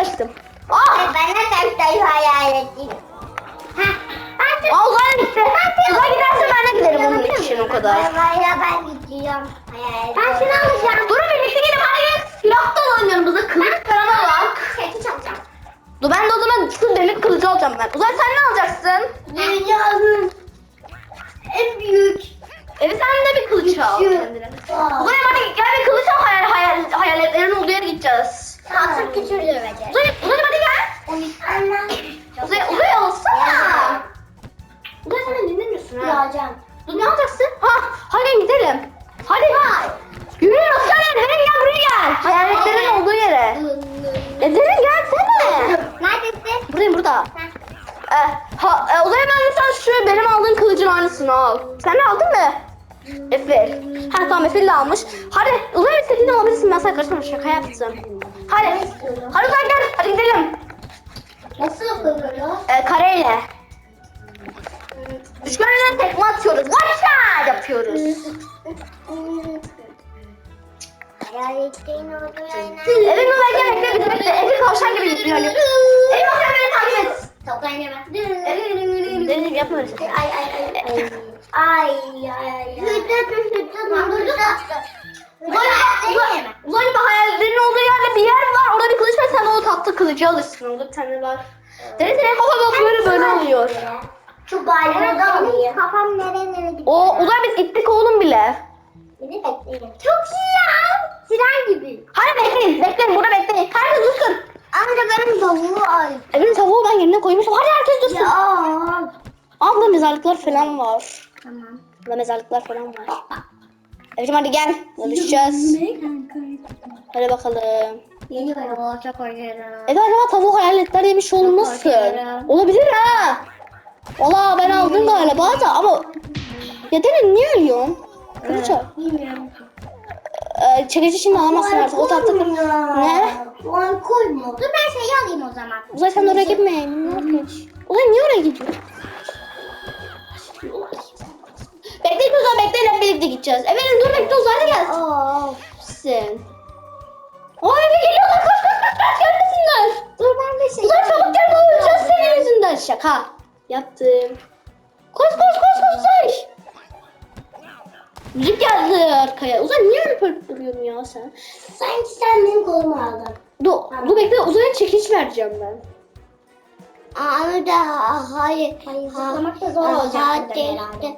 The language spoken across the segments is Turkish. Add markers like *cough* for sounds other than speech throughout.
açtım. Ah! Ben de kaçtayı hayal ettim. Aa uzay gitti. Uzay giderse ben de giderim onun için o kadar. Hayır ben gidiyorum. Ben şunu alacağım. Durun birlikte gelin hadi gelin. Silahtan oynayalım bize kılıç falan alak. Çekiç alacağım. Dur ben de o zaman şu demir kılıcı alacağım ben. Uzay sen ne alacaksın? Dünyanın en büyük Evet sen de bir kılıç al kendine. Uzay hadi gel bir kılıç al hayal, hayal, hayaletlerin olduğu yere gideceğiz. Kalsın küçüldü bence. Uzay, Uzay hadi gel. Uzay, Uzay alsana. Ya. Uzay sen de dinlemiyorsun ha. Alacağım. Dur ne alacaksın? Ha hadi gidelim. Hadi. Yürüyoruz gel. Hemen gel buraya gel. Hayaletlerin olduğu yere. E Derin gelsene. Neredesin? Buradayım burada. E, ha, e, o zaman ben sen şu benim aldığım kılıcın aynısını al. Sen de aldın mı? Efil. Ha tamam Efil de almış. Hadi uzay istediğini alabilirsin ben sana karışmam şaka yaptım. Hadi. Hadi gel. Hadi gidelim. Nasıl yapılıyor? E, kareyle. Üçgenle tekme atıyoruz. Shot yapıyoruz. Evin gel bekle bizi bekle. Efil tavşan gibi gidiyor. Evin uzay beni takip et. Derin yapma öyle şey. Ay ay ay ay. Ay ay. Hüddet hüddet hüddet. Uzay, uzay, uzay gibi hayallerin olduğu yerde bir yer var. Orada bir kılıç var. Sen de o tahta kılıcı alırsın. Orada bir tane var. Deniz senin kafa bak böyle böyle oluyor. Şu bayrağı alayım. Kafam nereye nereye gidiyor? O uzay biz gittik oğlum bile. Beni bekleyin. Çok iyi ya. Tren gibi. Hadi bekleyin. Bekleyin burada bekleyin. Herkes dursun. Amca benim tavuğu ay. Evin tavuğu ben yerine koymuşum. Hadi herkes dursun. Ya. Aa burada mezarlıklar falan var. Tamam. Burada mezarlıklar falan var. Evcim hadi gel. Görüşeceğiz. Hadi bakalım. Yeni çok acaba tavuğu hayaletler yemiş olmasın? Olabilir ha. Valla ben aldım galiba da ama... Ya Derin niye ölüyorsun? Kılıç al. Bilmiyorum. Ee, çekici şimdi alamazsın artık. O tahta kılıç. Ne? Ay koyma. Dur ben şeyi alayım o zaman. Uzay sen oraya gitme. Ne yapıyorsun? Uzay niye oraya gidiyorsun? Birlikte gideceğiz. Evelin dur bekle Uzay da gelsin. Sen. Aa eve geliyorlar kaç kaç kaç kaç gelmesinler. Dur ben de şey Uzay çabuk gel öleceğiz senin yüzünden. Şaka. Yaptım. Koş koş koş koş koş. Müzik geldi arkaya. Uzay niye öyle pörtlüp duruyorsun ya sen? Sanki sen benim kolumu aldın. Dur, dur bekle Uzay'a çekiç vereceğim ben. Aa da hayır. Hayır zıplamak da zor olacak. Hadi.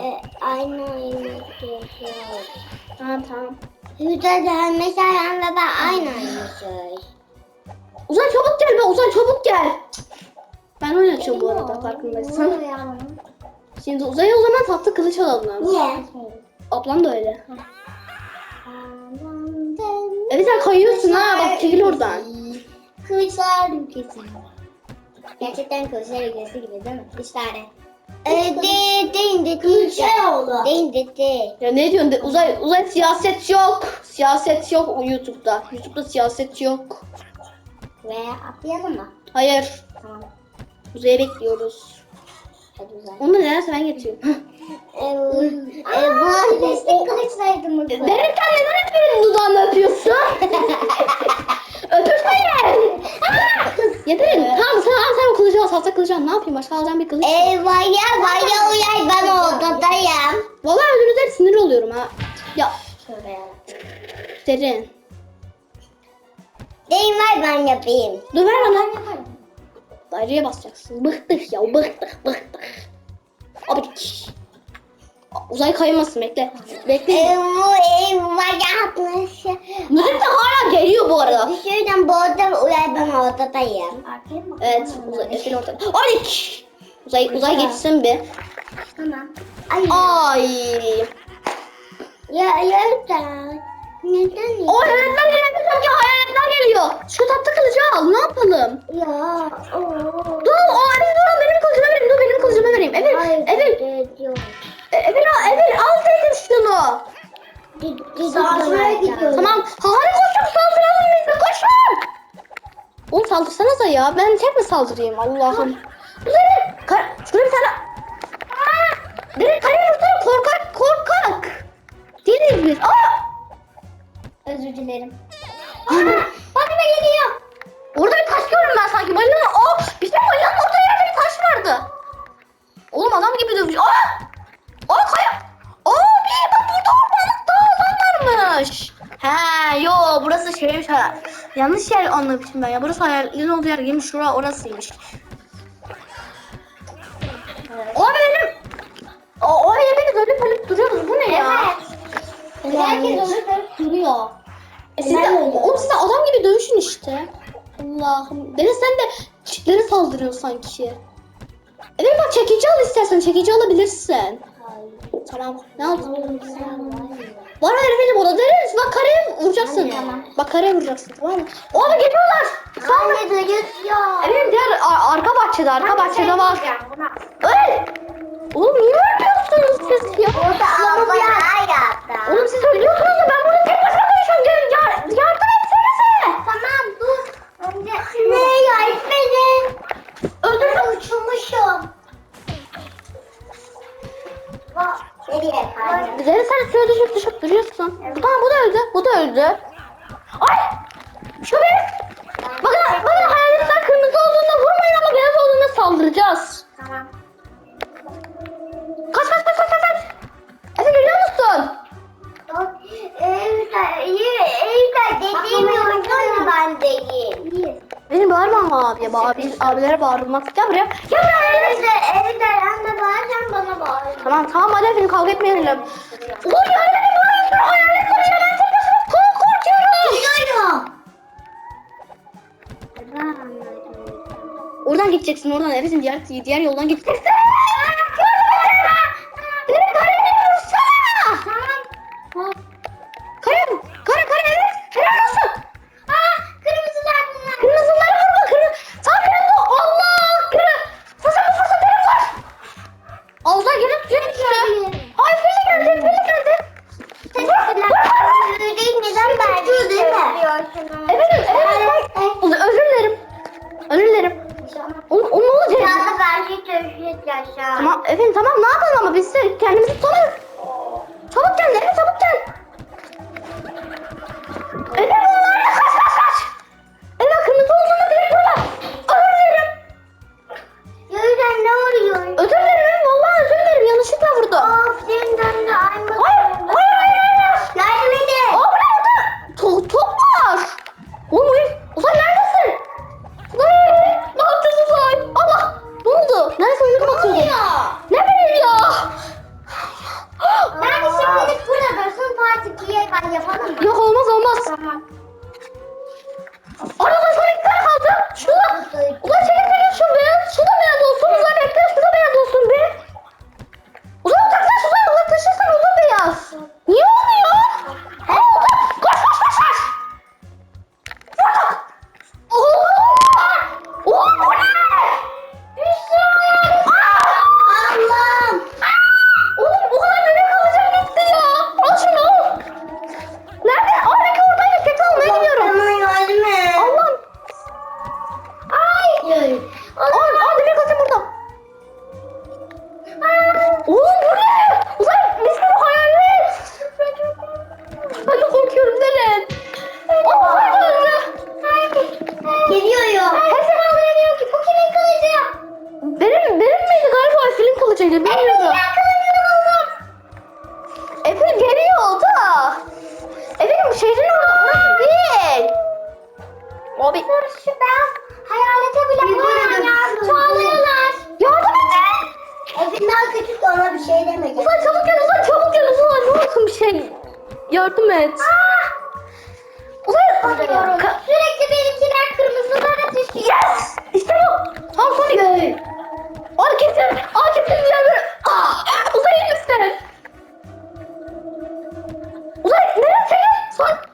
E, aynı aynı gerekiyor. Ha tamam. Hüda da mesela ve ben aynı aynı şey. Uzay çabuk gel be Uzay çabuk gel. Ben öyle açıyorum bu arada farkındaysan. Şimdi Uzay'a o zaman tatlı kılıç alalım. Niye? Ablam da öyle. Evet sen kayıyorsun ha bak çekil oradan. Kılıçlar ülkesi. Gerçekten kılıçlar ülkesi gibi değil mi? Kılıçlar ee, de, deyin de, Kılıçlar oldu. Deyin de, de. Ya ne diyorsun? De, Uzay, Uzay siyaset yok. Siyaset yok o YouTube'da. YouTube'da siyaset yok. Ve atlayalım mı? Hayır. Tamam. Uzay'ı bekliyoruz. Hadi uzay. Onu nedense ben getiriyorum. *laughs* Ee, bu destek kılıçlardı mı? Derin sen neden hep benim dudağımda öpüyorsun? *laughs* Öpürsene. ya Derin tamam sen al sen kılıcı al. Salsa kılıcı al. Ne yapayım başka alacağım bir kılıç. yok. Ee, vaya uyay ben odadayım. Vallahi öldüğünüzde sinir oluyorum ha. Ya Şöyle ya. Derin. Deyin ver ben yapayım. Dur ver bana. Daireye basacaksın. Bıktık ya bıktık bıktık. Abi Uzay kaymasın bekle. Bekle. Müzik de hala geliyor bu arada. Bir şeyden bu odada uyay ben odadayım. Evet uzay Efil ortada. Ay! Uzay, uzay geçsin bir. Tamam. Ay. Ay. Ya ya lütfen. Neden O hayaletler geliyor. Sanki hayaletler geliyor. Şu tatlı kılıcı al. Ne yapalım? Ya. Oo. Dur o Efil dur benim kılıcıma vereyim. Dur benim kılıcıma vereyim. Efil. Hayır. Emir al, Emir al dedim şunu. Saldırmaya gidiyoruz. Tamam. Hadi koşun saldıralım biz de koşun. Oğlum saldırsanıza ya. Ben tek mi saldırayım Allah'ım. Üzeri. Kar Şuraya bir tane. Aa, direkt kareye vursana korkak korkak. Değiliz biz. Aa. Özür dilerim. Aa, bak ne geliyor. Orada bir taş gördüm ben sanki. Balina'nın o. Bizim balina'nın orada yerde bir taş vardı. Oğlum adam gibi dövüş. Aa. O kaya. Abi bak burada ormanlık dağ varmış. He yo burası şeymiş ha. Yanlış yer anlamışım ben ya. Burası hayalin olduğu yer değilmiş. Şura orasıymış. O benim. O, o beni dönüp dönüp duruyoruz. Bu ne ya? Herkes dönüp dönüp duruyor. E siz oğlum siz de adam gibi dövüşün işte. Allah'ım. Deniz sen de çitlere saldırıyor sanki. E bak çekici al istersen. Çekici alabilirsin. Tamam. Ne oldu? Bana herifeli moda deriz. Bak kareye vuracaksın. Anne, tamam. Bak kareye vuracaksın tamam mı? Oğlum geliyorlar. Sonra. Anne duyuyor. Benim diğer ar arka bahçede arka Anne, bahçede var. Öl. Oğlum niye öldürüyorsunuz siz ya? Orada abla abilere bağırmak ya buraya. Ya buraya. Evde, evde hem de bağırken bana bağırıyor. Tamam tamam hadi efendim kavga etmeyelim. Ulan ya evde bana yüzler hayalet koruyor. Ben çok nasıl çok korkuyorum. Gidiyorum. Oradan gideceksin oradan. Eresin diğer, diğer yoldan gideceksin. Yardım et. Ulan Sürekli benimkiler kırmızılara düşüyor. Yes! İşte bu. Tamam Sonic. Hareketler. Hareketler diğer böyle. Ah! Uzay elbisler. Uzay nereye senin? Son.